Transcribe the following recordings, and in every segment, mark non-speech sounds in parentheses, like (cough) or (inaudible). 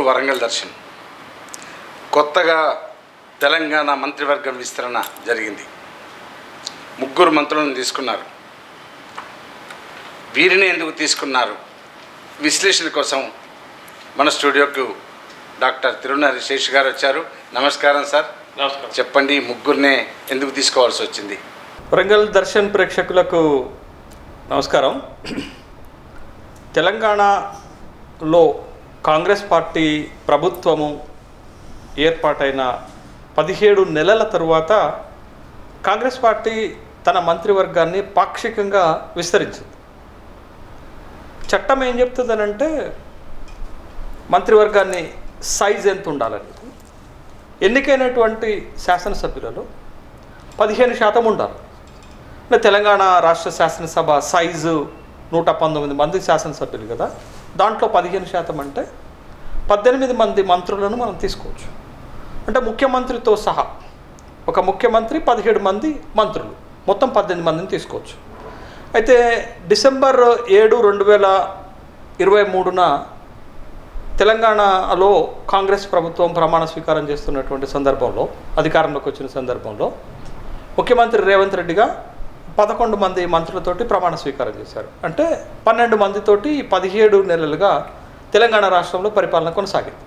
To Warangal Darshan. కొత్తగా తెలంగాణ మంత్రివర్గం విస్తరణ జరిగింది. ముగ్గురు మంత్రులను తీసుకున్నారు. వీరిని ఎందుకు తీసుకున్నారు? విశ్లేషణ కోసం మన స్టూడియోకు డాక్టర్ తిరునరి శేష్ గారు వచ్చారు. నమస్కారం సార్. నమస్కారం. చెప్పండి ముగ్గురినే ఎందుకు తీసుకోవాల్సి వచ్చింది? వరంగల్ దర్శన్ ప్రేక్షకులకు నమస్కారం. తెలంగాణలో కాంగ్రెస్ పార్టీ ప్రభుత్వము ఏర్పాటైన పదిహేడు నెలల తరువాత కాంగ్రెస్ పార్టీ తన మంత్రివర్గాన్ని పాక్షికంగా విస్తరించింది. చట్టం ఏం చెప్తుందనంటే మంత్రివర్గాన్ని సైజ్ ఎంత ఉండాలని ఎన్నికైనటువంటి శాసనసభ్యులలో పదిహేను శాతం ఉండాలి. తెలంగాణ రాష్ట్ర శాసనసభ సైజు నూట పంతొమ్మిది మంది శాసనసభ్యులు కదా. దాంట్లో పదిహేను శాతం అంటే పద్దెనిమిది మంది మంత్రులను మనం తీసుకోవచ్చు. అంటే ముఖ్యమంత్రితో సహా ఒక ముఖ్యమంత్రి పదిహేడు మంది మంత్రులు. మొత్తం పద్దెనిమిది మందిని తీసుకోవచ్చు. అయితే డిసెంబర్ ఏడు రెండు వేల ఇరవై మూడున తెలంగాణలో కాంగ్రెస్ ప్రభుత్వం ప్రమాణ స్వీకారం చేస్తున్నటువంటి సందర్భంలో అధికారంలోకి వచ్చిన సందర్భంలో ముఖ్యమంత్రి రేవంత్ రెడ్డిగా పదకొండు మంది మంత్రులతోటి ప్రమాణ స్వీకారం చేశారు. అంటే పన్నెండు మందితోటి పదిహేడు నెలలుగా తెలంగాణ రాష్ట్రంలో పరిపాలన కొనసాగింది.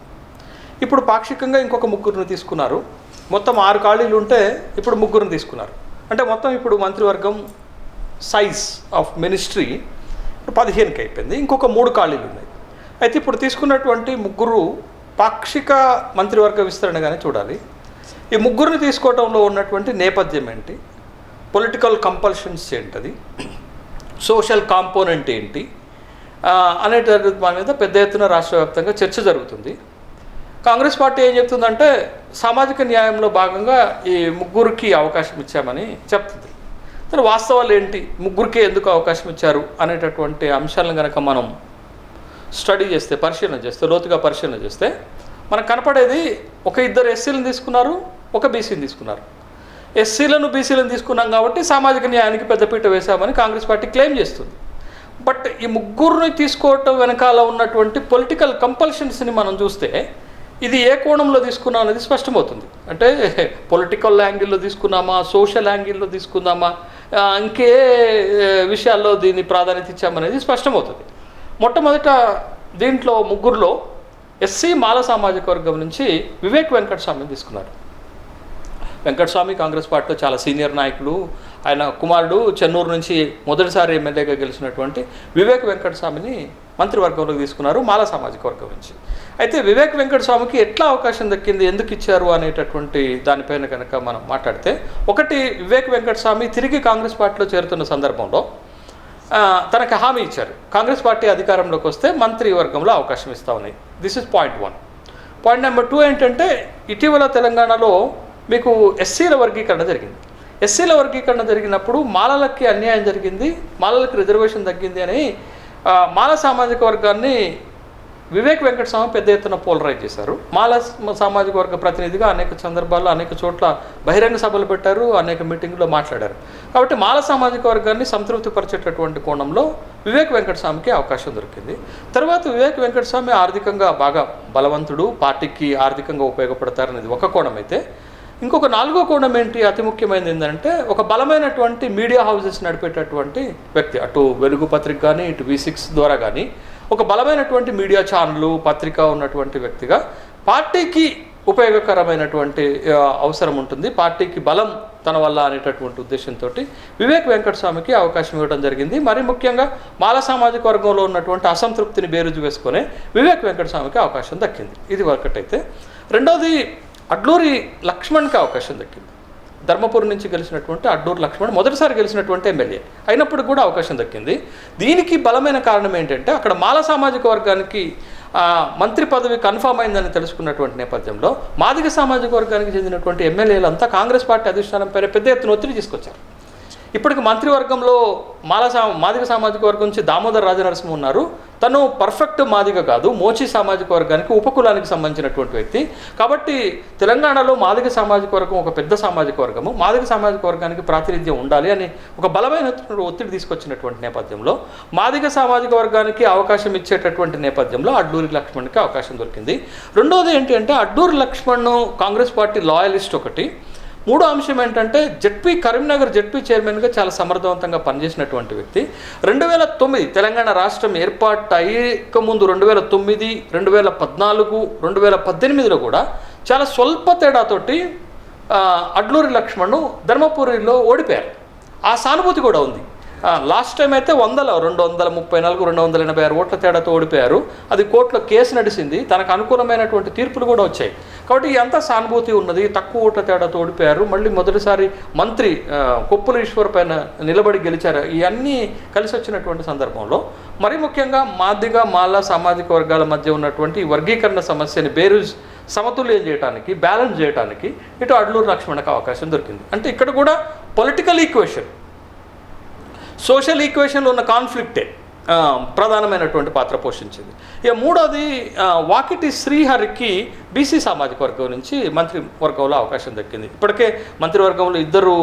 ఇప్పుడు పాక్షికంగా ఇంకొక ముగ్గురిని తీసుకున్నారు. మొత్తం ఆరు ఖాళీలు ఉంటే ఇప్పుడు ముగ్గురిని తీసుకున్నారు. అంటే మొత్తం ఇప్పుడు మంత్రివర్గం సైజ్ ఆఫ్ మినిస్ట్రీ ఇప్పుడు పదిహేనుకి అయిపోయింది. ఇంకొక మూడు ఖాళీలు ఉన్నాయి. అయితే ఇప్పుడు తీసుకున్నటువంటి ముగ్గురు పాక్షిక మంత్రివర్గ విస్తరణగానే చూడాలి. ఈ ముగ్గురిని తీసుకోవడంలో ఉన్నటువంటి నేపథ్యం ఏంటి? పొలిటికల్ కంపల్షన్స్ ఏంటది? సోషల్ కాంపోనెంట్ ఏంటి? అనే దాని మీద పెద్ద ఎత్తున రాష్ట్ర వ్యాప్తంగా చర్చ జరుగుతుంది. కాంగ్రెస్ పార్టీ ఏం చెప్తుందంటే సామాజిక న్యాయంలో భాగంగా ఈ ముగ్గురికి అవకాశం ఇచ్చామని చెప్తుంది. కానీ వాస్తవాలు ఏంటి? ముగ్గురికి ఎందుకు అవకాశం ఇచ్చారు అనేటటువంటి అంశాలను కనుక మనం స్టడీ చేస్తే పరిశీలన చేస్తే లోతుగా పరిశీలన చేస్తే మనకు కనపడేది ఒక ఇద్దరు ఎస్సీలను తీసుకున్నారు ఒక బీసీని తీసుకున్నారు. ఎస్సీలను బీసీలను తీసుకున్నాం కాబట్టి సామాజిక న్యాయానికి పెద్దపీట వేశామని కాంగ్రెస్ పార్టీ క్లెయిమ్ చేస్తుంది. బట్ ఈ ముగ్గురిని తీసుకోవటం వెనకాల ఉన్నటువంటి పొలిటికల్ కంపల్షన్స్ని మనం చూస్తే ఇది ఏ కోణంలో తీసుకున్నాం అనేది స్పష్టమవుతుంది. అంటే పొలిటికల్ యాంగిల్లో తీసుకున్నామా సోషల్ యాంగిల్లో తీసుకుందామా ఇంకే విషయాల్లో దీన్ని ప్రాధాన్యత ఇచ్చామనేది స్పష్టమవుతుంది. మొట్టమొదట దీంట్లో ముగ్గురులో ఎస్సీ మాల సామాజిక వర్గం నుంచి వివేక్ వెంకటస్వామిని తీసుకున్నారు. వెంకటస్వామి కాంగ్రెస్ పార్టీలో చాలా సీనియర్ నాయకులు. ఆయన కుమారుడు చెన్నూరు నుంచి మొదటిసారి ఎమ్మెల్యేగా గెలిచినటువంటి వివేక్ వెంకటస్వామిని మంత్రివర్గంలోకి తీసుకున్నారు మాల సామాజిక వర్గం నుంచి. అయితే వివేక్ వెంకటస్వామికి ఎట్లా అవకాశం దక్కింది? ఎందుకు ఇచ్చారు అనేటటువంటి దానిపైన కనుక మనం మాట్లాడితే ఒకటి వివేక్ వెంకటస్వామి తిరిగి కాంగ్రెస్ పార్టీలో చేరుతున్న సందర్భంలో తనకు హామీ ఇచ్చారు. కాంగ్రెస్ పార్టీ అధికారంలోకి వస్తే మంత్రివర్గంలో అవకాశం ఇస్తా ఉన్నాయి this is point one point number two ఏంటంటే ఇటీవల తెలంగాణలో మీకు ఎస్సీల వర్గీకరణ జరిగింది. ఎస్సీల వర్గీకరణ జరిగినప్పుడు మాలలకి అన్యాయం జరిగింది మాలలకి రిజర్వేషన్ తగ్గింది అని మాల సామాజిక వర్గాన్ని వివేక్ వెంకటస్వామి పెద్ద ఎత్తున పోలరైజ్ చేశారు. మాల సామాజిక వర్గ ప్రతినిధిగా అనేక సందర్భాల్లో అనేక చోట్ల బహిరంగ సభలు పెట్టారు అనేక మీటింగ్లో మాట్లాడారు. కాబట్టి మాల సామాజిక వర్గాన్ని సంతృప్తిపరిచేటటువంటి కోణంలో వివేక్ వెంకటస్వామికి అవకాశం దొరికింది. తర్వాత వివేక్ వెంకటస్వామి ఆర్థికంగా బాగా బలవంతుడు పార్టీకి ఆర్థికంగా ఉపయోగపడతారనేది ఒక కోణం అయితే ఇంకొక నాలుగో కోణం ఏంటి అతి ముఖ్యమైనది ఏంటంటే ఒక బలమైనటువంటి మీడియా హౌసెస్ నడిపేటటువంటి వ్యక్తి అటు వెలుగు పత్రిక కానీ ఇటు వి సిక్స్ ద్వారా కానీ ఒక బలమైనటువంటి మీడియా ఛానల్ పత్రిక ఉన్నటువంటి వ్యక్తిగా పార్టీకి ఉపయోగకరమైనటువంటి అవసరం ఉంటుంది. పార్టీకి బలం తన వల్ల అనేటటువంటి ఉద్దేశంతో వివేక్ వెంకటస్వామికి అవకాశం ఇవ్వడం జరిగింది. మరి ముఖ్యంగా మాల సామాజిక వర్గంలో ఉన్నటువంటి అసంతృప్తిని బేరుజు వేసుకొని వివేక్ వెంకటస్వామికి అవకాశం దక్కింది. ఇది ఒకటైతే. రెండోది అడ్లూరి లక్ష్మణ్కి అవకాశం దక్కింది. ధర్మపురం నుంచి గెలిచినటువంటి అడ్డూరు లక్ష్మణ్ మొదటిసారి గెలిచినటువంటి ఎమ్మెల్యే. అయినప్పుడు కూడా అవకాశం దక్కింది. దీనికి బలమైన కారణం ఏంటంటే అక్కడ మాల సామాజిక వర్గానికి మంత్రి పదవి కన్ఫామ్ అయిందని తెలుసుకున్నటువంటి నేపథ్యంలో మాదిక సామాజిక వర్గానికి చెందినటువంటి ఎమ్మెల్యేలంతా కాంగ్రెస్ పార్టీ అధిష్టానం పేరు పెద్ద ఎత్తున ఒత్తిడి తీసుకొచ్చారు. ఇప్పటికి మంత్రివర్గంలో మాల సా మాదిగ సామాజిక వర్గం నుంచి దామోదర్ రాజనరసింహ ఉన్నారు. తను పర్ఫెక్ట్ మాదిగ కాదు మోచి సామాజిక వర్గానికి ఉపకులానికి సంబంధించినటువంటి వ్యక్తి. కాబట్టి తెలంగాణలో మాదిక సామాజిక వర్గం ఒక పెద్ద సామాజిక వర్గము. మాదిక సామాజిక వర్గానికి ప్రాతినిధ్యం ఉండాలి అని ఒక బలమైన ఒత్తిడి తీసుకొచ్చినటువంటి నేపథ్యంలో మాదిగ సామాజిక వర్గానికి అవకాశం ఇచ్చేటటువంటి నేపథ్యంలో అడ్డూరి లక్ష్మణ్కి అవకాశం దొరికింది. రెండోది ఏంటి అంటే అడ్డూరి లక్ష్మణ్ కాంగ్రెస్ పార్టీ లాయలిస్ట్ ఒకటి. మూడో అంశం ఏంటంటే జడ్పీ కరీంనగర్ జడ్పీ చైర్మన్గా చాలా సమర్థవంతంగా పనిచేసినటువంటి వ్యక్తి. రెండు వేల తొమ్మిది తెలంగాణ రాష్ట్రం ఏర్పాటు అయ్యక ముందు రెండు వేల తొమ్మిది రెండు వేల పద్నాలుగు రెండు వేల పద్దెనిమిదిలో కూడా చాలా స్వల్ప తేడాతోటి అడ్లూరి లక్ష్మణ్ ధర్మపురిలో ఓడిపోయారు. ఆ సానుభూతి కూడా ఉంది. లాస్ట్ టైం అయితే వందల రెండు వందల ముప్పై నాలుగు రెండు వందల ఎనభై ఆరు ఓట్ల తేడాతో ఓడిపోయారు. అది కోర్టులో కేసు నడిచింది తనకు అనుకూలమైనటువంటి తీర్పులు కూడా వచ్చాయి. కాబట్టి ఎంత సానుభూతి ఉన్నది. తక్కువ ఓట్ల తేడాతో ఓడిపోయారు. మళ్ళీ మొదటిసారి మంత్రి కొప్పుల ఈశ్వర్ పైన నిలబడి గెలిచారు. ఇవన్నీ కలిసి వచ్చినటువంటి సందర్భంలో మరి ముఖ్యంగా మాదిగా మాల సామాజిక వర్గాల మధ్య ఉన్నటువంటి వర్గీకరణ సమస్యని బేరుజ్ సమతుల్యం చేయడానికి బ్యాలెన్స్ చేయడానికి ఇటు అడ్లూరు లక్ష్మణకు అవకాశం దొరికింది. అంటే ఇక్కడ కూడా పొలిటికల్ ఈక్వేషన్ సోషల్ ఈక్వేషన్లో ఉన్న కాన్ఫ్లిక్టే ప్రధానమైనటువంటి పాత్ర పోషించింది. ఇక మూడోది వాకిటి శ్రీహరికి బీసీ సామాజిక వర్గం నుంచి మంత్రి వర్గంలో అవకాశం దక్కింది. ఇప్పటికే మంత్రివర్గంలో ఇద్దరు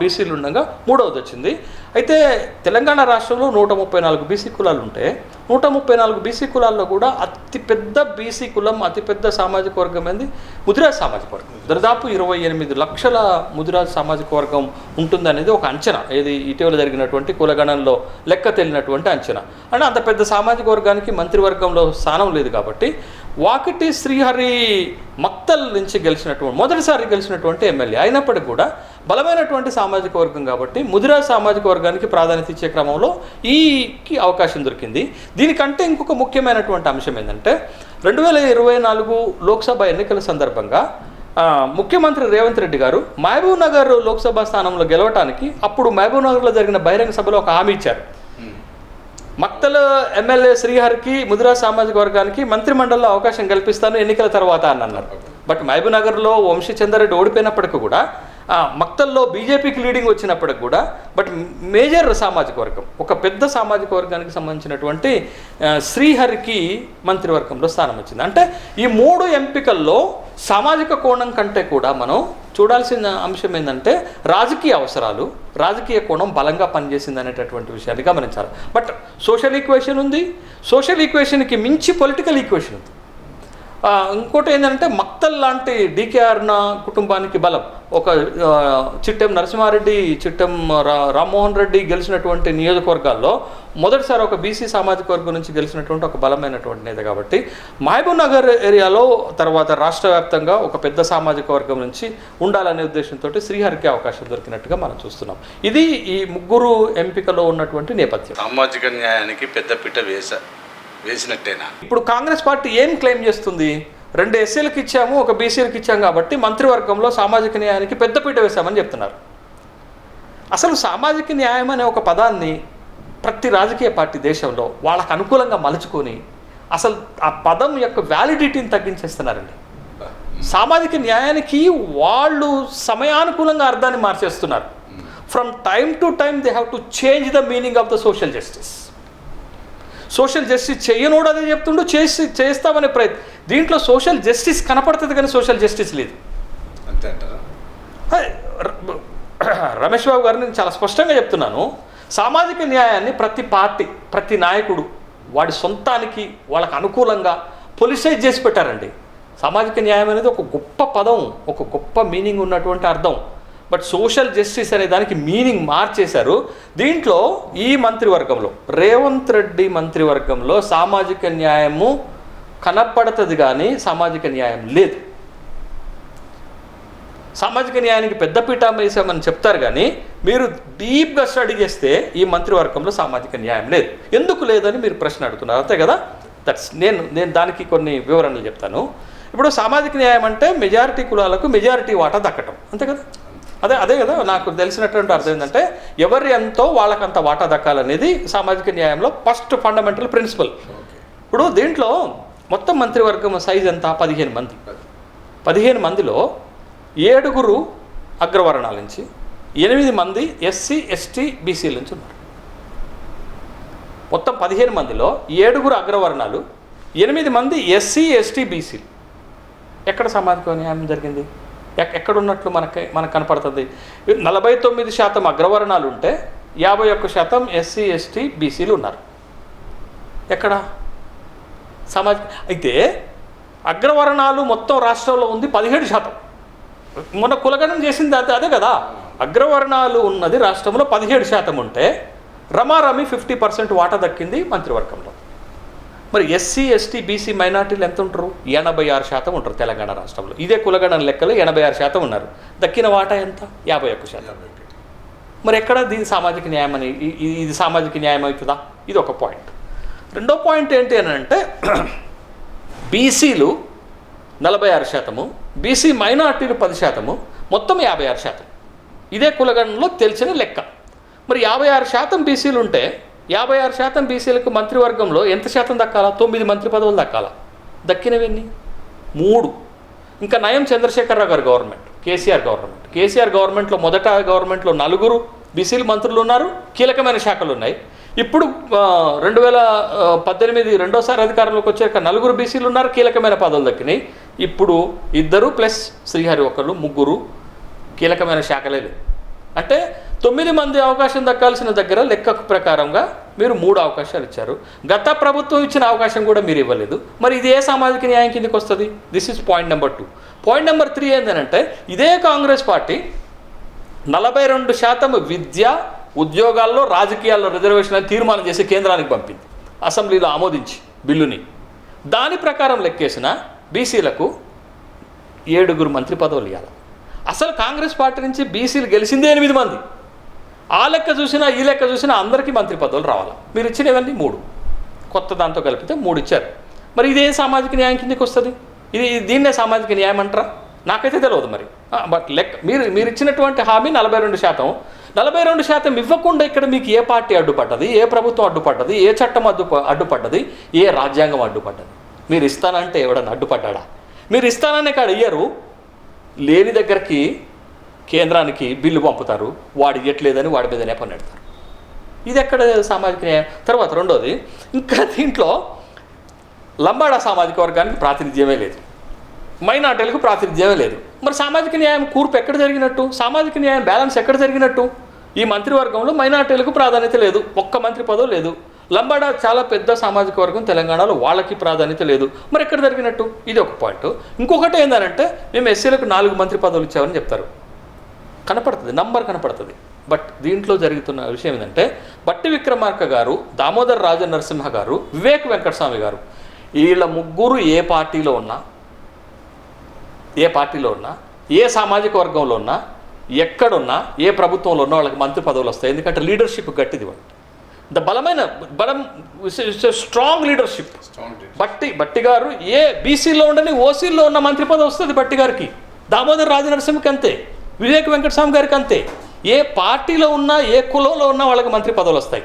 బీసీలు ఉండగా మూడవది వచ్చింది అయితే తెలంగాణ రాష్ట్రంలో నూట ముప్పై నాలుగు బీసీ కులాలు ఉంటే నూట ముప్పై నాలుగు బీసీ కులాల్లో కూడా అతిపెద్ద బీసీ కులం అతిపెద్ద సామాజిక వర్గం ఏంది? ముదిరాజ్ సామాజిక వర్గం. దాదాపు ఇరవై ఎనిమిది లక్షల ముదిరాజ్ సామాజిక వర్గం ఉంటుందనేది ఒక అంచనా. ఏది ఇటీవల జరిగినటువంటి కులగణంలో లెక్క తేలినటువంటి అంచనా. అంటే అంత పెద్ద సామాజిక వర్గానికి మంత్రివర్గంలో స్థానం లేదు కాబట్టి వాకిటి శ్రీహరి మక్తల్ నుంచి గెలిచినటువంటి మొదటిసారి గెలిచినటువంటి ఎమ్మెల్యే. అయినప్పటికీ కూడా బలమైనటువంటి సామాజిక వర్గం కాబట్టి ముదిరా సామాజిక వర్గానికి ప్రాధాన్యత ఇచ్చే క్రమంలో ఈకి అవకాశం దొరికింది. దీనికంటే ఇంకొక ముఖ్యమైనటువంటి అంశం ఏంటంటే రెండు వేల ఇరవై నాలుగు లోక్సభ ఎన్నికల సందర్భంగా ముఖ్యమంత్రి రేవంత్ రెడ్డి గారు మహబూబ్ నగర్ లోక్సభ స్థానంలో గెలవటానికి అప్పుడు మహబూబ్ నగర్లో జరిగిన బహిరంగ సభలో ఒక హామీ ఇచ్చారు. మక్తల ఎమ్మెల్యే శ్రీహరికి ముదిరా సామాజిక వర్గానికి మంత్రిమండలిలో అవకాశం కల్పిస్తాను ఎన్నికల తర్వాత అని అన్నారు. బట్ మహబూబ్ నగర్లో వంశీ చంద్రరెడ్డి ఓడిపోయినప్పటికీ కూడా మక్తల్లో బీజేపీకి లీడింగ్ వచ్చినప్పటికి కూడా బట్ మేజర్ సామాజిక వర్గం ఒక పెద్ద సామాజిక వర్గానికి సంబంధించినటువంటి శ్రీహరికి మంత్రివర్గంలో స్థానం వచ్చింది. అంటే ఈ మూడు ఎంపికల్లో సామాజిక కోణం కంటే కూడా మనం చూడాల్సిన అంశం ఏంటంటే రాజకీయ అవసరాలు రాజకీయ కోణం బలంగా పనిచేసింది అనేటటువంటి విషయాన్ని గమనించాలి. బట్ సోషల్ ఈక్వేషన్ ఉంది. సోషల్ ఈక్వేషన్కి మించి పొలిటికల్ ఈక్వేషన్ ఉంది. ఇంకోటి ఏంటంటే మక్తల్ లాంటి డీకేఆర్న కుటుంబానికి బలం. ఒక చిట్టెం నరసింహారెడ్డి చిట్టెం రా రామ్మోహన్ రెడ్డి గెలిచినటువంటి నియోజకవర్గాల్లో మొదటిసారి ఒక బీసీ సామాజిక వర్గం నుంచి గెలిచినటువంటి ఒక బలమైనటువంటి నేత కాబట్టి మహబూబ్ నగర్ ఏరియాలో తర్వాత రాష్ట్ర వ్యాప్తంగా ఒక పెద్ద సామాజిక వర్గం నుంచి ఉండాలనే ఉద్దేశంతో శ్రీహరికి అవకాశం దొరికినట్టుగా మనం చూస్తున్నాం. ఇది ఈ ముగ్గురు ఎంపికలో ఉన్నటువంటి నేపథ్యం. సామాజిక న్యాయానికి పెద్దపీట వేస వేసినట్టేనా? ఇప్పుడు కాంగ్రెస్ పార్టీ ఏం క్లెయిమ్ చేస్తుంది? రెండు ఎస్సీలకు ఇచ్చాము ఒక బీసీలకు ఇచ్చాము కాబట్టి మంత్రివర్గంలో సామాజిక న్యాయానికి పెద్దపీట వేశామని చెప్తున్నారు. అసలు సామాజిక న్యాయం అనే ఒక పదాన్ని ప్రతి రాజకీయ పార్టీ దేశంలో వాళ్ళకు అనుకూలంగా మలుచుకొని అసలు ఆ పదం యొక్క వ్యాలిడిటీని తగ్గించేస్తున్నారండి. సామాజిక న్యాయానికి వాళ్ళు సమయానుకూలంగా అర్థాన్ని మార్చేస్తున్నారు. From time to time they have to change the meaning of the social justice social justice చెయ్యనోడు అదే చెప్తుండు చేసి చేస్తామనే ప్రయత్నం దీంట్లో సోషల్ జస్టిస్ కనపడుతుంది కానీ సోషల్ జస్టిస్ లేదు. అంతే (clears throat) రమేష్ బాబు గారు నేను చాలా స్పష్టంగా చెప్తున్నాను. సామాజిక న్యాయాన్ని ప్రతి పార్టీ ప్రతి నాయకుడు వాడి సొంతానికి వాళ్ళకు అనుకూలంగా పొలిసైజ్ చేసి పెట్టారండి. సామాజిక న్యాయం అనేది ఒక గొప్ప పదం ఒక గొప్ప మీనింగ్ ఉన్నటువంటి అర్థం. బట్ సోషల్ జస్టిస్ అనే దానికి మీనింగ్ మార్చేశారు. దీంట్లో ఈ మంత్రివర్గంలో రేవంత్ రెడ్డి మంత్రివర్గంలో సామాజిక న్యాయము కనపడుతుంది కానీ సామాజిక న్యాయం లేదు. సామాజిక న్యాయానికి పెద్దపీట వేసామని చెప్తారు కానీ మీరు డీప్గా స్టడీ చేస్తే ఈ మంత్రివర్గంలో సామాజిక న్యాయం లేదు. ఎందుకు లేదని మీరు ప్రశ్న అడుగుతున్నారు అంతే కదా? దట్స్ నేను నేను దానికి కొన్ని వివరణలు చెప్తాను. ఇప్పుడు సామాజిక న్యాయం అంటే మెజారిటీ కులాలకు మెజారిటీ వాటా దక్కటం అంతే కదా? అదే అదే కదా నాకు తెలిసినటువంటి అర్థం ఏంటంటే ఎవరి ఎంతో వాళ్ళకంత వాటా దక్కాలనేది సామాజిక న్యాయంలో ఫస్ట్ ఫండమెంటల్ ప్రిన్సిపల్. ఇప్పుడు దీంట్లో మొత్తం మంత్రివర్గం సైజ్ ఎంత? పదిహేను మంది. పదిహేను మందిలో ఏడుగురు అగ్రవర్ణాల నుంచి ఎనిమిది మంది ఎస్సీ ఎస్టీ బీసీల నుంచి ఉన్నారు. మొత్తం పదిహేను మందిలో ఏడుగురు అగ్రవర్ణాలు ఎనిమిది మంది ఎస్సీ ఎస్టీ బీసీలు. ఎక్కడ సామాజిక న్యాయం జరిగింది? ఎక్- ఎక్కడ ఉన్నట్లు మనకి మనకు కనపడుతుంది? నలభై తొమ్మిది శాతం అగ్రవర్ణాలు ఉంటే యాభై ఒక్క శాతం ఎస్సీ ఎస్టీ బీసీలు ఉన్నారు. ఎక్కడ? సమాజ అయితే అగ్రవర్ణాలు మొత్తం రాష్ట్రంలో ఉంది పదిహేడు శాతం. మొన్న కులగణం చేసింది అదే అదే కదా. అగ్రవర్ణాలు ఉన్నది రాష్ట్రంలో పదిహేడు శాతం ఉంటే రమారమి ఫిఫ్టీ పర్సెంట్ వాటా దక్కింది మంత్రివర్గంలో. మరి ఎస్సీ ఎస్టీ బీసీ మైనార్టీలు ఎంత ఉంటారు? ఎనభై ఆరు శాతం ఉంటారు తెలంగాణ రాష్ట్రంలో. ఇదే కులగణన లెక్కలు ఎనభై ఆరు శాతం ఉన్నారు. దక్కిన వాటా ఎంత? యాభై ఒక్క శాతం. మరి ఎక్కడ దీని సామాజిక న్యాయం అని? ఇది సామాజిక న్యాయం అవుతుందా? ఇది ఒక పాయింట్. రెండో పాయింట్ ఏంటి అని అంటే బీసీలు నలభై ఆరు శాతము బీసీ మైనార్టీలు పది శాతము మొత్తం యాభై ఆరు శాతం. ఇదే కులగణంలో తెలిసిన లెక్క. మరి యాభై ఆరు శాతం బీసీలు ఉంటే యాభై ఆరు శాతం బీసీలకు మంత్రివర్గంలో ఎంత శాతం దక్కాలా? తొమ్మిది మంత్రి పదవులు దక్కాలా? దక్కినవన్నీ? మూడు. ఇంకా నయం చంద్రశేఖరరావు గారు గవర్నమెంట్ కేసీఆర్ గవర్నమెంట్. కేసీఆర్ గవర్నమెంట్లో మొదట గవర్నమెంట్లో నలుగురు బీసీలు మంత్రులు ఉన్నారు కీలకమైన శాఖలు ఉన్నాయి. ఇప్పుడు రెండు వేల పద్దెనిమిది రెండోసారి అధికారంలోకి వచ్చాక నలుగురు బీసీలు ఉన్నారు కీలకమైన పదవులు దక్కినాయి. ఇప్పుడు ఇద్దరు ప్లస్ శ్రీహరి ఒకళ్ళు ముగ్గురు కీలకమైన శాఖలేదు అంటే తొమ్మిది మంది అవకాశం దక్కాల్సిన దగ్గర లెక్క ప్రకారంగా మీరు మూడు అవకాశాలు ఇచ్చారు. గత ప్రభుత్వం ఇచ్చిన అవకాశం కూడా మీరు ఇవ్వలేదు. మరి ఇది ఏ సామాజిక న్యాయం కిందకి వస్తుంది? This is point number two point number three ఏంటంటే ఇదే కాంగ్రెస్ పార్టీ నలభై రెండు శాతం విద్య ఉద్యోగాల్లో రాజకీయాల్లో రిజర్వేషన్ తీర్మానం చేసి కేంద్రానికి పంపింది. అసెంబ్లీలో ఆమోదించి బిల్లుని. దాని ప్రకారం లెక్కేసిన బీసీలకు ఏడుగురు మంత్రి పదవులు ఇవ్వాలి అసలు కాంగ్రెస్ పార్టీ నుంచి బీసీలు గెలిచిందే ఎనిమిది మంది. ఆ లెక్క చూసినా ఈ లెక్క చూసినా అందరికీ మంత్రి పదవులు రావాలి. మీరు ఇచ్చినవన్నీ మూడు. కొత్త దాంతో కలిపితే మూడు ఇచ్చారు. మరి ఇదే సామాజిక న్యాయం కిందకి వస్తుంది? ఇది దీన్నే సామాజిక న్యాయం అంటారా? నాకైతే తెలియదు మరి. బట్ లెక్క మీరు మీరు ఇచ్చినటువంటి హామీ నలభై రెండు శాతం నలభై రెండు శాతం ఇవ్వకుండా ఇక్కడ మీకు ఏ పార్టీ అడ్డుపడ్డది ఏ ప్రభుత్వం అడ్డుపడ్డది ఏ చట్టం అడ్డు అడ్డుపడ్డది ఏ రాజ్యాంగం అడ్డుపడ్డది? మీరు ఇస్తానంటే ఎవడన్నా అడ్డుపడ్డా మీరు ఇస్తానని కాడ ఇయ్యరు. లేని దగ్గరికి కేంద్రానికి బిల్లు పంపుతారు. వాడు ఇవ్వట్లేదని వాడి మీద నేపని పెడతారు ఇది ఎక్కడ సామాజిక న్యాయం? తర్వాత రెండోది ఇంకా దీంట్లో లంబాడా సామాజిక వర్గానికి ప్రాతినిధ్యమే లేదు. మైనార్టీలకు ప్రాతినిధ్యమే లేదు. మరి సామాజిక న్యాయం కూర్పు ఎక్కడ జరిగినట్టు? సామాజిక న్యాయం బ్యాలెన్స్ ఎక్కడ జరిగినట్టు? ఈ మంత్రివర్గంలో మైనార్టీలకు ప్రాధాన్యత లేదు. ఒక్క మంత్రి పదవి లేదు. లంబాడా చాలా పెద్ద సామాజిక వర్గం తెలంగాణలో వాళ్ళకి ప్రాధాన్యత లేదు. మరి ఎక్కడ జరిగినట్టు? ఇది ఒక పాయింట్. ఇంకొకటి ఏంటంటే మేము ఎస్సీలకు నాలుగు మంత్రి పదవులు ఇచ్చామని చెప్తారు. కనపడుతుంది. నంబర్ కనపడుతుంది. బట్ దీంట్లో జరుగుతున్న విషయం ఏంటంటే బట్టి విక్రమార్క గారు దామోదర్ రాజ నరసింహ గారు వివేక్ వెంకటస్వామి గారు వీళ్ళ ముగ్గురు ఏ పార్టీలో ఉన్నా ఏ పార్టీలో ఉన్నా ఏ సామాజిక వర్గంలో ఉన్నా ఎక్కడున్నా ఏ ప్రభుత్వంలో ఉన్నా వాళ్ళకి మంత్రి పదవులు వస్తాయి. ఎందుకంటే లీడర్షిప్ గట్టిది వాళ్ళు ద బలమైన బలం స్ట్రాంగ్ లీడర్షిప్ బట్టి బట్టి గారు ఏ బీసీలో ఉండని ఓసీలో ఉన్న మంత్రి పదవి వస్తుంది బట్టి గారికి. దామోదర్ రాజనరసింహకి అంతే. వివేక్ వెంకటస్వామి గారికి అంతే. ఏ పార్టీలో ఉన్నా ఏ కులంలో ఉన్నా వాళ్ళకి మంత్రి పదవులు వస్తాయి.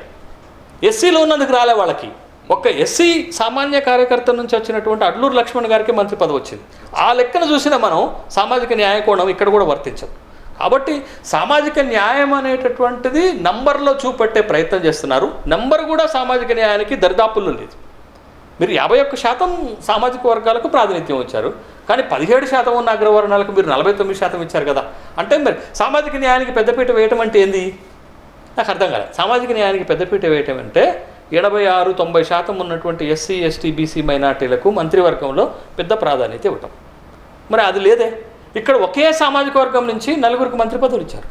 ఎస్సీలో ఉన్నందుకు రాలే వాళ్ళకి. ఒక్క ఎస్సీ సామాన్య కార్యకర్త నుంచి వచ్చినటువంటి అడ్లూరు లక్ష్మణ్ గారికి మంత్రి పదవి వచ్చింది. ఆ లెక్కను చూసిన మనం సామాజిక న్యాయ కోణం ఇక్కడ కూడా వర్తించదు కాబట్టి సామాజిక న్యాయం అనేటటువంటిది నంబర్లో చూపెట్టే ప్రయత్నం చేస్తున్నారు. నంబర్ కూడా సామాజిక న్యాయానికి దరిదాపుల్లో లేదు. మీరు యాభై ఒక్క శాతం సామాజిక వర్గాలకు ప్రాతినిధ్యం ఇచ్చారు. కానీ పదిహేడు శాతం ఉన్న అగ్రవర్ణాలకు మీరు నలభై తొమ్మిది శాతం ఇచ్చారు కదా. అంటే మరి సామాజిక న్యాయానికి పెద్దపీట వేయటం అంటే ఏంది? నాకు అర్థం కాలేదు సామాజిక న్యాయానికి పెద్దపీట వేయటం అంటే ఎనభై ఆరు తొంభై శాతం ఉన్నటువంటి ఎస్సీ ఎస్టీ బీసీ మైనార్టీలకు మంత్రివర్గంలో పెద్ద ప్రాధాన్యత ఇవ్వటం. మరి అది లేదే. ఇక్కడ ఒకే సామాజిక వర్గం నుంచి నలుగురికి మంత్రి పదవులు ఇచ్చారు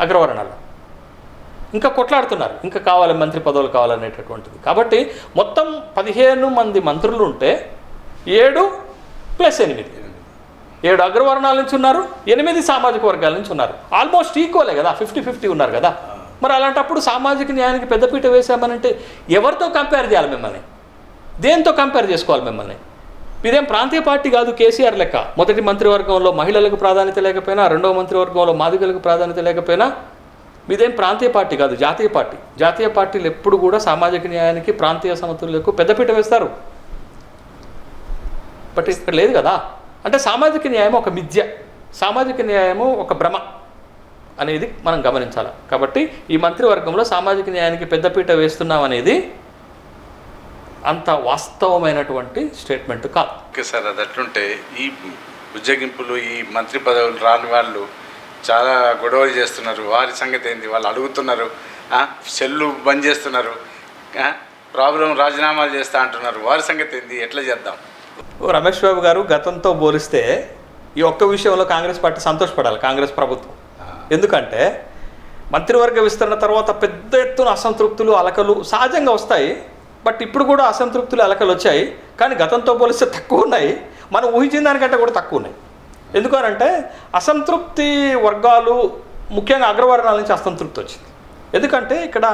అగ్రవర్ణాల్లో. ఇంకా కొట్లాడుతున్నారు. ఇంకా కావాలి మంత్రి పదవులు కావాలనేటటువంటిది. కాబట్టి మొత్తం పదిహేను మంది మంత్రులు ఉంటే ఏడు ప్లస్ ఎనిమిది. ఏడు అగ్రవర్ణాల నుంచి ఉన్నారు ఎనిమిది సామాజిక వర్గాల నుంచి ఉన్నారు. ఆల్మోస్ట్ ఈక్వలే కదా ఫిఫ్టీ ఫిఫ్టీ ఉన్నారు కదా. మరి అలాంటప్పుడు సామాజిక న్యాయానికి పెద్దపీట వేసామనంటే ఎవరితో కంపేర్ చేయాలి మిమ్మల్ని? దేంతో కంపేర్ చేసుకోవాలి మిమ్మల్ని? ఇదేం ప్రాంతీయ పార్టీ కాదు కేసీఆర్ లెక్క. మొదటి మంత్రివర్గంలో మహిళలకు ప్రాధాన్యత లేకపోయినా రెండవ మంత్రివర్గంలో మాదిగలకు ప్రాధాన్యత లేకపోయినా మీదేం ప్రాంతీయ పార్టీ కాదు జాతీయ పార్టీ. జాతీయ పార్టీలు ఎప్పుడు కూడా సామాజిక న్యాయానికి ప్రాంతీయ సమతుల్యకు పెద్దపీట వేస్తారు. బట్ ఇక్కడ లేదు కదా. అంటే సామాజిక న్యాయం ఒక మిథ్య సామాజిక న్యాయము ఒక భ్రమ. అనేది మనం గమనించాలి. కాబట్టి ఈ మంత్రివర్గంలో సామాజిక న్యాయానికి పెద్దపీట వేస్తున్నాం అనేది అంత వాస్తవమైనటువంటి స్టేట్మెంట్ కాదు. ఓకే సార్ అది అట్లుంటే ఈ ఉద్యోగింపులు ఈ మంత్రి పదవులు రాని వాళ్ళు చాలా గొడవలు చేస్తున్నారు. వారి సంగతి ఏంది? వాళ్ళు అడుగుతున్నారు. సెల్లు బంద్ చేస్తున్నారు. ప్రాబ్లం రాజీనామాలు చేస్తా అంటున్నారు. వారి సంగతి ఏంది? ఎట్లా చేద్దాం? రమేష్ బాబు గారు గతంతో పోలిస్తే ఈ ఒక్క విషయంలో కాంగ్రెస్ పార్టీ సంతోషపడాలి. కాంగ్రెస్ ప్రభుత్వం. ఎందుకంటే మంత్రివర్గ విస్తరణ తర్వాత పెద్ద ఎత్తున అసంతృప్తులు అలకలు సహజంగా వస్తాయి. బట్ ఇప్పుడు కూడా అసంతృప్తులు అలకలు వచ్చాయి. కానీ గతంతో పోలిస్తే తక్కువ ఉన్నాయి. మనం ఊహించిన దానికంటే కూడా తక్కువ ఉన్నాయి. ఎందుకనంటే అసంతృప్తి వర్గాలు ముఖ్యంగా అగ్రవర్ణాల నుంచి అసంతృప్తి వచ్చింది. ఎందుకంటే ఇక్కడ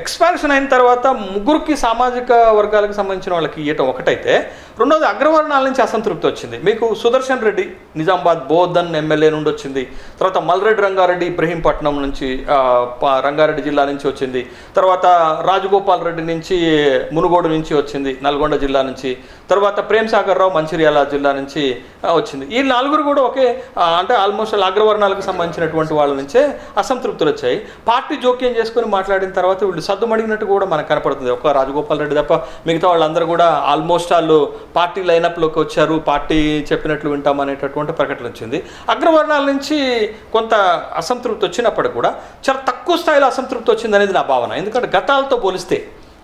ఎక్స్పాన్షన్ అయిన తర్వాత ముగ్గురికి సామాజిక వర్గాలకు సంబంధించిన వాళ్ళకి ఇవ్వటం ఒకటైతే రెండోది అగ్రవర్ణాల నుంచి అసంతృప్తి వచ్చింది. మీకు సుదర్శన్ రెడ్డి నిజామాబాద్ బోధన్ ఎమ్మెల్యే నుండి వచ్చింది. తర్వాత మల్రెడ్డి రంగారెడ్డి ఇబ్రహీంపట్నం నుంచి రంగారెడ్డి జిల్లా నుంచి వచ్చింది. తర్వాత రాజగోపాల్ రెడ్డి నుంచి మునుగోడు నుంచి వచ్చింది నల్గొండ జిల్లా నుంచి. తర్వాత ప్రేమ్ సాగర్ రావు మంచిర్యాల జిల్లా నుంచి వచ్చింది. ఈ నలుగురు కూడా ఒకే అంటే ఆల్మోస్ట్ అగ్రవర్ణాలకు సంబంధించినటువంటి వాళ్ళ నుంచే అసంతృప్తులు వచ్చాయి. పార్టీ జోక్యం చేసుకొని మాట్లాడిన తర్వాత వీళ్ళు సద్దుమడిగినట్టు కూడా మనకు కనపడుతుంది. ఒక్క రాజగోపాల్ రెడ్డి తప్ప మిగతా వాళ్ళందరూ కూడా ఆల్మోస్ట్ వాళ్ళు పార్టీ లైనప్లోకి వచ్చారు పార్టీ చెప్పినట్లు వింటాం అనేటటువంటి ప్రకటన వచ్చింది. అగ్రవర్ణాల నుంచి కొంత అసంతృప్తి వచ్చినప్పటికి కూడా చాలా తక్కువ స్థాయిలో అసంతృప్తి వచ్చింది అనేది నా భావన. ఎందుకంటే గతాలతో పోలిస్తే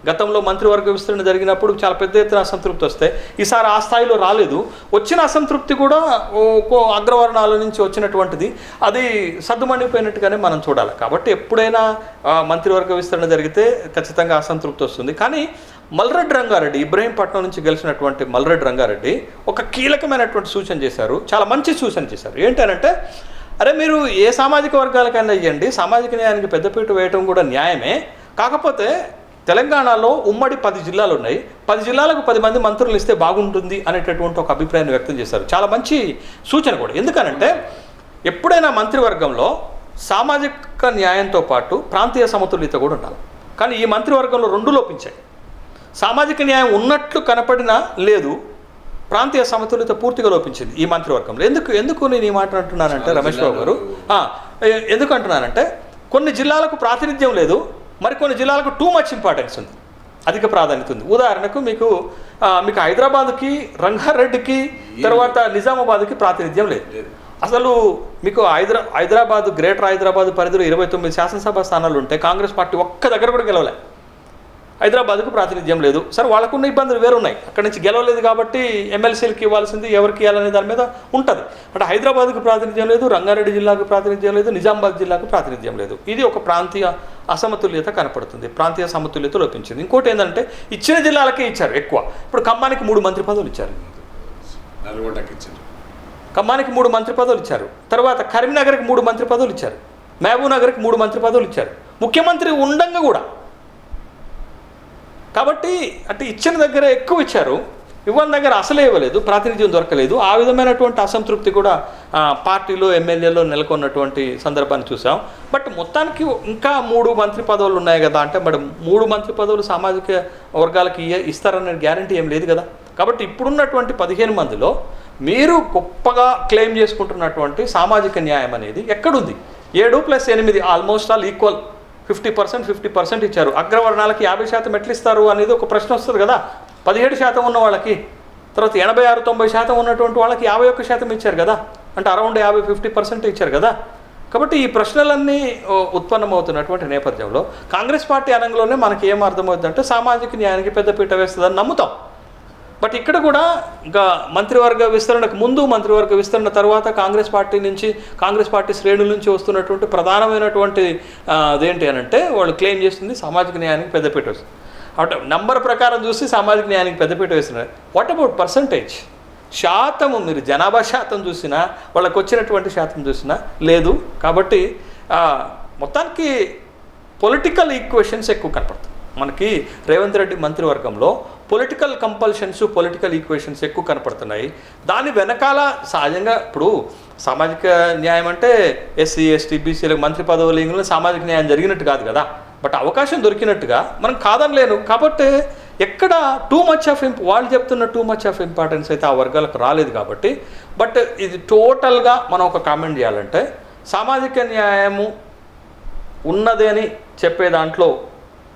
గతంలో మంత్రివర్గ విస్తరణ జరిగినప్పుడు చాలా పెద్ద ఎత్తున అసంతృప్తి వస్తే ఈసారి ఆ స్థాయిలో రాలేదు. వచ్చిన అసంతృప్తి కూడా ఒక్కో అగ్రవర్ణాల నుంచి వచ్చినటువంటిది. అది సర్దుమణిపోయినట్టుగానే మనం చూడాలి. కాబట్టి ఎప్పుడైనా మంత్రివర్గ విస్తరణ జరిగితే ఖచ్చితంగా అసంతృప్తి వస్తుంది. కానీ మల్రెడ్డి రంగారెడ్డి ఇబ్రహీంపట్నం నుంచి గెలిచినటువంటి మల్రెడ్డి రంగారెడ్డి ఒక కీలకమైనటువంటి సూచన చేశారు. చాలా మంచి సూచన చేశారు. ఏంటంటే అరే మీరు ఏ సామాజిక వర్గాలకైనా ఇవ్వండి సామాజిక న్యాయానికి పెద్దపీట వేయటం కూడా న్యాయమే. కాకపోతే తెలంగాణలో ఉమ్మడి పది జిల్లాలు ఉన్నాయి పది జిల్లాలకు పది మంది మంత్రులు ఇస్తే బాగుంటుంది అనేటటువంటి ఒక అభిప్రాయాన్ని వ్యక్తం చేశారు. చాలా మంచి సూచన కూడా. ఎందుకనంటే ఎప్పుడైనా మంత్రివర్గంలో సామాజిక న్యాయంతో పాటు ప్రాంతీయ సమతుల్యత కూడా ఉండాలి. కానీ ఈ మంత్రివర్గంలో రెండు లోపించాయి. సామాజిక న్యాయం ఉన్నట్లు కనపడినా లేదు ప్రాంతీయ సమతుల్యత పూర్తిగా లోపించింది ఈ మంత్రివర్గంలో. ఎందుకు ఎందుకు నేను ఈ మాట అంటున్నానంటే రమేష్ బాబు గారు? ఎందుకు అంటున్నానంటే కొన్ని జిల్లాలకు ప్రాతినిధ్యం లేదు మరికొన్ని జిల్లాలకు టూ మచ్ ఇంపార్టెన్స్ ఉంది. అధిక ప్రాధాన్యత ఉంది. ఉదాహరణకు మీకు మీకు హైదరాబాద్కి రంగారెడ్డికి తర్వాత నిజామాబాద్కి ప్రాతినిధ్యం లేదు. అసలు మీకు హైదరా హైదరాబాద్ గ్రేటర్ హైదరాబాద్ పరిధిలో ఇరవై తొమ్మిది శాసనసభ స్థానాలు ఉంటే కాంగ్రెస్ పార్టీ ఒక్క దగ్గర కూడా గెలవలే. హైదరాబాద్కు ప్రాతినిధ్యం లేదు. సరే వాళ్ళకున్న ఇబ్బందులు వేరున్నాయి. అక్కడి నుంచి గెలవలేదు కాబట్టి ఎమ్మెల్సీలకు ఇవ్వాల్సింది ఎవరికి ఇవ్వాలనే దాని మీద ఉంటుంది. అంటే హైదరాబాద్కు ప్రాతినిధ్యం లేదు రంగారెడ్డి జిల్లాకు ప్రాతినిధ్యం లేదు నిజామాబాద్ జిల్లాకు ప్రాతినిధ్యం లేదు. ఇది ఒక ప్రాంతీయ అసమతుల్యత కనపడుతుంది. ప్రాంతీయ సమతుల్యత లోపించింది. ఇంకోటి ఏంటంటే ఇచ్చిన జిల్లాలకే ఇచ్చారు ఎక్కువ. ఇప్పుడు ఖమ్మానికి మూడు మంత్రి పదవులు ఇచ్చారు. ఖమ్మానికి మూడు మంత్రి పదవులు ఇచ్చారు. తర్వాత కరీంనగర్కి మూడు మంత్రి పదవులు ఇచ్చారు. మహబూబ్ నగర్కి మూడు మంత్రి పదవులు ఇచ్చారు. ముఖ్యమంత్రి ఉండంగా కూడా కాబట్టి అంటే ఇచ్చిన దగ్గర ఎక్కువ ఇచ్చారు. ఇవ్వని దగ్గర అసలే ఇవ్వలేదు ప్రాతినిధ్యం దొరకలేదు. ఆ విధమైనటువంటి అసంతృప్తి కూడా పార్టీలో ఎమ్మెల్యేలో నెలకొన్నటువంటి సందర్భాన్ని చూసాం. బట్ మొత్తానికి ఇంకా మూడు మంత్రి పదవులు ఉన్నాయి కదా అంటే మరి మూడు మంత్రి పదవులు సామాజిక వర్గాలకి ఇస్తారనే గ్యారంటీ ఏం లేదు కదా. కాబట్టి ఇప్పుడున్నటువంటి పదిహేను మందిలో మీరు గొప్పగా క్లెయిమ్ చేసుకుంటున్నటువంటి సామాజిక న్యాయం అనేది ఎక్కడుంది? ఏడు ప్లస్ ఎనిమిది almost all equal. Fifty percent fifty percent ఇచ్చారు. అగ్రవర్ణాలకి యాభై శాతం ఎట్లిస్తారు అనేది ఒక ప్రశ్న వస్తుంది కదా. పదిహేడు శాతం ఉన్న వాళ్ళకి తర్వాత ఎనభై ఆరు తొంభై శాతం ఉన్నటువంటి వాళ్ళకి యాభై ఒక్క శాతం ఇచ్చారు కదా. అంటే అరౌండ్ యాభై ఫిఫ్టీ పర్సెంట్ ఇచ్చారు కదా. కాబట్టి ఈ ప్రశ్నలన్నీ ఉత్పన్నమవుతున్నటువంటి నేపథ్యంలో కాంగ్రెస్ పార్టీ అనంగంలోనే మనకి ఏం అర్థమవుతుందంటే సామాజిక న్యాయానికి పెద్దపీట వేస్తుందని నమ్ముతాం. బట్ ఇక్కడ కూడా ఇంకా మంత్రివర్గ విస్తరణకు ముందు మంత్రివర్గ విస్తరణ తర్వాత కాంగ్రెస్ పార్టీ నుంచి కాంగ్రెస్ పార్టీ శ్రేణుల నుంచి వస్తున్నటువంటి ప్రధానమైనటువంటి అదేంటి అని అంటే వాళ్ళు క్లెయిమ్ చేస్తుంది సామాజిక న్యాయానికి పెద్దపీట వస్తుంది అంటే నంబర్ ప్రకారం చూసి సామాజిక న్యాయానికి పెద్దపీట వేస్తున్నారు వాట్ అబౌట్ పర్సంటేజ్ శాతము మీరు జనాభా శాతం చూసినా వాళ్ళకు వచ్చినటువంటి శాతం చూసినా లేదు. కాబట్టి మొత్తానికి పొలిటికల్ ఈక్వేషన్స్ ఎక్కువ కనపడతాయి. మనకి రేవంత్ రెడ్డి మంత్రివర్గంలో పొలిటికల్ కంపల్షన్స్ పొలిటికల్ ఈక్వేషన్స్ ఎక్కువ కనపడుతున్నాయి. దాని వెనకాల సహజంగా ఇప్పుడు సామాజిక న్యాయం అంటే ఎస్సీ ఎస్టీ బీసీలకు మంత్రి పదవులు సామాజిక న్యాయం జరిగినట్టు కాదు కదా. బట్ అవకాశం దొరికినట్టుగా మనం కాదనలేను కాబట్టి ఎక్కడ టూ మచ్ ఆఫ్ ఇంప్ వాళ్ళు చెప్తున్న టూ మచ్ ఆఫ్ ఇంపార్టెన్స్ అయితే ఆ వర్గాలకు రాలేదు కాబట్టి. బట్ ఇది టోటల్గా మనం ఒక కామెంట్ చేయాలంటే సామాజిక న్యాయము ఉన్నదని అని చెప్పే దాంట్లో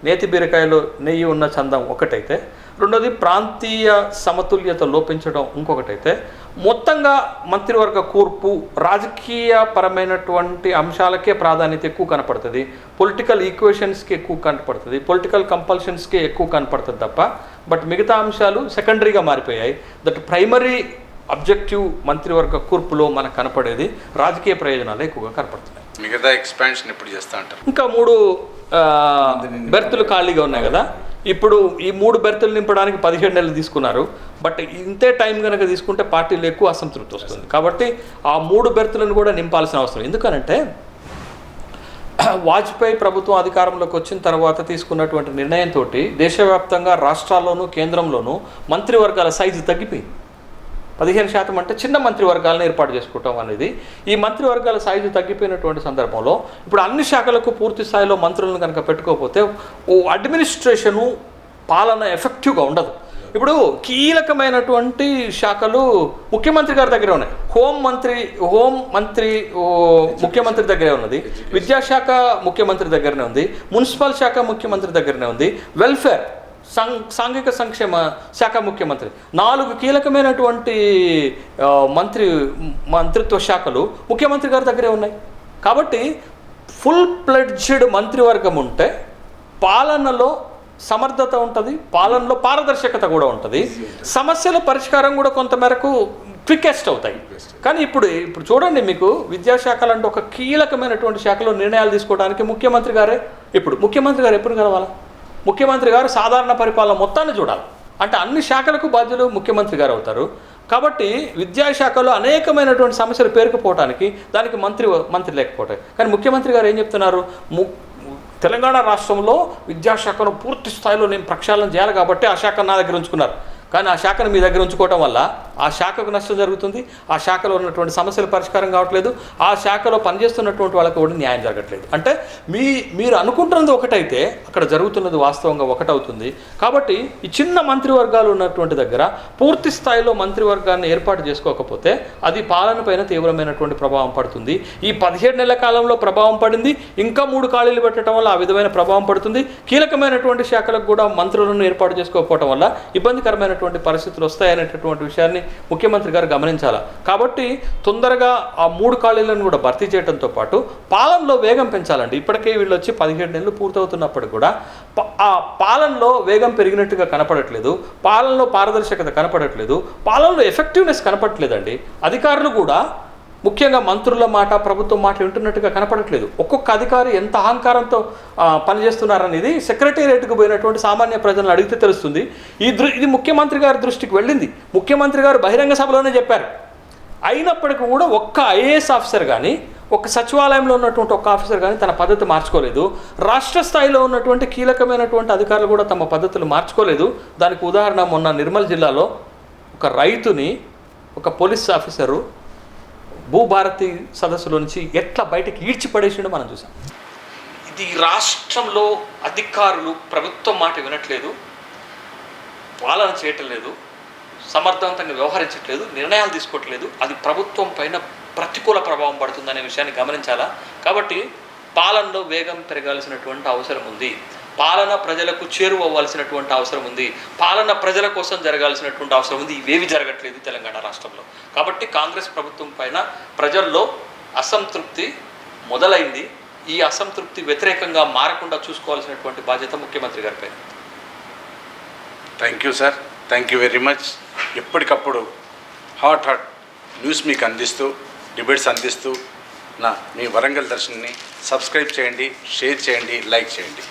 నేతి బీరకాయలో నెయ్యి ఉన్న చందం ఒకటైతే రెండోది ప్రాంతీయ సమతుల్యత లోపించడం. ఇంకొకటైతే మొత్తంగా మంత్రివర్గ కూర్పు రాజకీయ పరమైనటువంటి అంశాలకే ప్రాధాన్యత ఎక్కువ కనపడుతుంది. పొలిటికల్ ఈక్వేషన్స్కి ఎక్కువ కనపడుతుంది. పొలిటికల్ కంపల్షన్స్కి ఎక్కువ కనపడుతుంది తప్ప బట్ మిగతా అంశాలు సెకండరీగా మారిపోయాయి. దట్ ప్రైమరీ అబ్జెక్టివ్ మంత్రివర్గ కూర్పులో మనకు కనపడేది రాజకీయ ప్రయోజనాలు ఎక్కువగా కనపడుతున్నాయి. మిగతా ఎక్స్పాన్షన్ ఎప్పుడు చేస్తా అంటారు? ఇంకా మూడు బెర్తులు ఖాళీగా ఉన్నాయి కదా. ఇప్పుడు ఈ మూడు బెర్తులు నింపడానికి పదిహేడు నెలలు తీసుకున్నారు. బట్ ఇంతే టైం కనుక తీసుకుంటే పార్టీలు ఎక్కువ అసంతృప్తి వస్తుంది. కాబట్టి ఆ మూడు బెర్తులను కూడా నింపాల్సిన అవసరం. ఎందుకనంటే వాజ్పేయి ప్రభుత్వం అధికారంలోకి వచ్చిన తర్వాత తీసుకున్నటువంటి నిర్ణయంతో దేశవ్యాప్తంగా రాష్ట్రాల్లోనూ కేంద్రంలోనూ మంత్రివర్గాల సైజు తగ్గిపోయింది. పదిహేను శాతం అంటే చిన్న మంత్రివర్గాలను ఏర్పాటు చేసుకోవటం అనేది. ఈ మంత్రివర్గాల సైజు తగ్గిపోయినటువంటి సందర్భంలో ఇప్పుడు అన్ని శాఖలకు పూర్తి స్థాయిలో మంత్రులను కనుక పెట్టుకోకపోతే ఓ అడ్మినిస్ట్రేషను పాలన ఎఫెక్టివ్గా ఉండదు. ఇప్పుడు కీలకమైనటువంటి శాఖలు ముఖ్యమంత్రి గారి దగ్గరే ఉన్నాయి. హోం మంత్రి హోం మంత్రి ముఖ్యమంత్రి దగ్గరే ఉన్నది. విద్యాశాఖ ముఖ్యమంత్రి దగ్గరనే ఉంది. మున్సిపల్ శాఖ ముఖ్యమంత్రి దగ్గరనే ఉంది. వెల్ఫేర్ సం సాంఘిక సంక్షేమ శాఖ ముఖ్యమంత్రి. నాలుగు కీలకమైనటువంటి మంత్రి మంత్రిత్వ శాఖలు ముఖ్యమంత్రి గారి దగ్గరే ఉన్నాయి. కాబట్టి ఫుల్ ప్లెడ్జ్డ్ మంత్రివర్గం ఉంటే పాలనలో సమర్థత ఉంటుంది పాలనలో పారదర్శకత కూడా ఉంటుంది. సమస్యల పరిష్కారం కూడా కొంతమేరకు క్వికెస్ట్ అవుతాయి. కానీ ఇప్పుడు ఇప్పుడు చూడండి మీకు విద్యాశాఖలు అంటే ఒక కీలకమైనటువంటి శాఖలో నిర్ణయాలు తీసుకోవడానికి ముఖ్యమంత్రి గారే. ఇప్పుడు ముఖ్యమంత్రి గారు ఎప్పుడు కలవాలా? ముఖ్యమంత్రి గారు సాధారణ పరిపాలన మొత్తాన్ని చూడాలి. అంటే అన్ని శాఖలకు బాధ్యులు ముఖ్యమంత్రి గారు అవుతారు. కాబట్టి విద్యాశాఖలో అనేకమైనటువంటి సమస్యలు పేరుకుపోవడానికి దానికి మంత్రి మంత్రి లేకపోవటం. కానీ ముఖ్యమంత్రి గారు ఏం చెప్తున్నారు? ము తెలంగాణ రాష్ట్రంలో విద్యాశాఖను పూర్తి స్థాయిలో నేను ప్రక్షాళన చేయాలి కాబట్టి ఆ శాఖను నా దగ్గర ఉంచుకున్నారు. కానీ ఆ శాఖను మీ దగ్గర ఉంచుకోవటం వల్ల ఆ శాఖకు నష్టం జరుగుతుంది. ఆ శాఖలో ఉన్నటువంటి సమస్యలు పరిష్కారం కావట్లేదు. ఆ శాఖలో పనిచేస్తున్నటువంటి వాళ్ళకి కూడా న్యాయం జరగట్లేదు. అంటే మీ మీరు అనుకుంటున్నది ఒకటైతే అక్కడ జరుగుతున్నది వాస్తవంగా ఒకటవుతుంది. కాబట్టి ఈ చిన్న మంత్రివర్గాలు ఉన్నటువంటి దగ్గర పూర్తి స్థాయిలో మంత్రివర్గాన్ని ఏర్పాటు చేసుకోకపోతే అది పాలన పైన తీవ్రమైనటువంటి ప్రభావం పడుతుంది. ఈ పదిహేడు నెలల కాలంలో ప్రభావం పడింది. ఇంకా మూడు ఖాళీలు పెట్టడం వల్ల ఆ విధమైన ప్రభావం పడుతుంది. కీలకమైనటువంటి శాఖలకు కూడా మంత్రులను ఏర్పాటు చేసుకోకపోవడం వల్ల ఇబ్బందికరమైనటువంటి పరిస్థితులు వస్తాయనేటటువంటి విషయాన్ని ముఖ్యమంత్రి గారు గమనించాలి? కాబట్టి తొందరగా ఆ మూడు ఖాళీలను కూడా భర్తీ చేయడంతో పాటు పాలనలో వేగం పెంచాలండి. ఇప్పటికే వీళ్ళు వచ్చి పదిహేడు నెలలు పూర్తవుతున్నప్పటికి కూడా ఆ పాలనలో వేగం పెరిగినట్టుగా కనపడట్లేదు. పాలనలో పారదర్శకత కనపడట్లేదు. పాలనలో ఎఫెక్టివ్నెస్ కనపడట్లేదండి. అధికారులు కూడా ముఖ్యంగా మంత్రుల మాట ప్రభుత్వం మాట వింటున్నట్టుగా కనపడట్లేదు. ఒక్కొక్క అధికారి ఎంత అహంకారంతో పనిచేస్తున్నారనేది సెక్రటేరియట్కు పోయినటువంటి సామాన్య ప్రజలను అడిగితే తెలుస్తుంది. ఈ దృ ఇది ముఖ్యమంత్రి గారి దృష్టికి వెళ్ళింది. ముఖ్యమంత్రి గారు బహిరంగ సభలోనే చెప్పారు. అయినప్పటికీ కూడా ఒక్క ఐఏఎస్ ఆఫీసర్ కానీ ఒక సచివాలయంలో ఉన్నటువంటి ఒక ఆఫీసర్ కానీ తన పద్ధతి మార్చుకోలేదు. రాష్ట్ర స్థాయిలో ఉన్నటువంటి కీలకమైనటువంటి అధికారులు కూడా తమ పద్ధతులు మార్చుకోలేదు. దానికి ఉదాహరణ మొన్న నిర్మల్ జిల్లాలో ఒక రైతుని ఒక పోలీస్ ఆఫీసరు భూభారతి సదస్సులో నుంచి ఎట్లా బయటకి ఈడ్చిపడేసిండో మనం చూసాం. ఇది రాష్ట్రంలో అధికారులు ప్రభుత్వం మాట వినట్లేదు పాలన చేయటం లేదు సమర్థవంతంగా వ్యవహరించట్లేదు నిర్ణయాలు తీసుకోవట్లేదు. అది ప్రభుత్వం పైన ప్రతికూల ప్రభావం పడుతుందనే విషయాన్ని గమనించాలా? కాబట్టి పాలనలో వేగం పెరగాల్సినటువంటి అవసరం ఉంది. పాలన ప్రజలకు చేరువవ్వాల్సినటువంటి అవసరం ఉంది. పాలన ప్రజల కోసం జరగాల్సినటువంటి అవసరం ఉంది. ఇవేవి జరగట్లేదు తెలంగాణ రాష్ట్రంలో. కాబట్టి కాంగ్రెస్ ప్రభుత్వం పైన ప్రజల్లో అసంతృప్తి మొదలైంది. ఈ అసంతృప్తి వ్యతిరేకంగా మారకుండా చూసుకోవాల్సినటువంటి బాధ్యత ముఖ్యమంత్రి గారిపై thank you sir thank you very much ఎప్పటికప్పుడు హాట్ హాట్ న్యూస్ మీకు అందిస్తూ డిబేట్స్ అందిస్తూ నా మీ వరంగల్ దర్శన్ని సబ్స్క్రైబ్ చేయండి షేర్ చేయండి లైక్ చేయండి.